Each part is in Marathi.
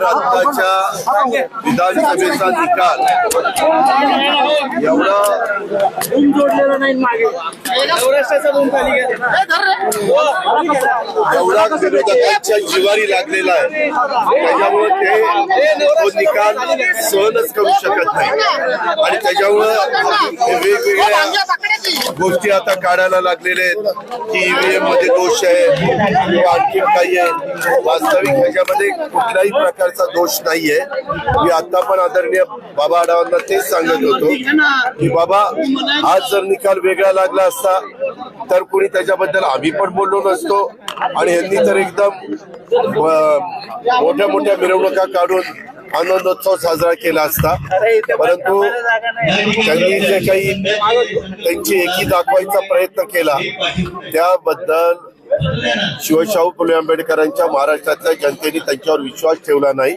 तर आत्ताच्या विधानसभेचा निकाल एवढा एवढा विरोधकांच्या जिवारी लागलेला आहे. त्याच्यामुळे ते तो निकाल सहनच करू शकत नाही. आणि त्याच्यामुळं वेगवेगळ्या गोष्टी आता काढायला लागलेल्या आहेत. की ईव्हीएममध्ये दोष आहे किंवा आणखी काही आहे. वास्तविक ह्याच्यामध्ये कुठल्याही प्रकारचा दोष नाहीये. मी आता पण आदरणीय बाबा आढावांना तेच सांगत होतो की बाबा आज जर निकाल वेगळा लागला असता तर कुणी त्याच्याबद्दल आम्ही पण बोललो नसतो. आणि यांनी तर एकदम मोठ्या मोठ्या मिरवणुका काढून आनंदोत्सव साजरा केला असता. परंतु त्यांनी जे काही त्यांची एकी दाखवायचा प्रयत्न केला त्याबद्दल शिवशाहू फुले आंबेडकरांच्या महाराष्ट्रातल्या जनतेने त्यांच्यावर विश्वास ठेवला नाही.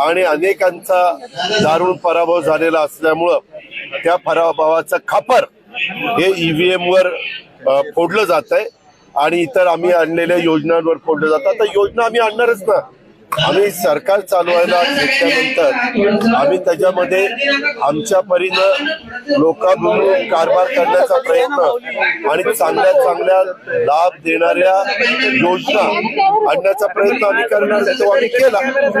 आणि अनेकांचा दारुण पराभव झालेला असल्यामुळं त्या पराभवाचं खापर हे ईव्हीएम वर फोडलं जात आहे आणि इतर आम्ही आणलेल्या योजनांवर फोडलं जातं. तर योजना आम्ही आणणारच ना. आम्ही सरकार चालवायला घेतल्यानंतर आम्ही त्याच्यामध्ये आमच्या परीनं लोकांबरोबर कारभार करण्याचा प्रयत्न आणि चांगल्या चांगल्या लाभ देणाऱ्या योजना आणण्याचा प्रयत्न आम्ही करणार तो आम्ही केला.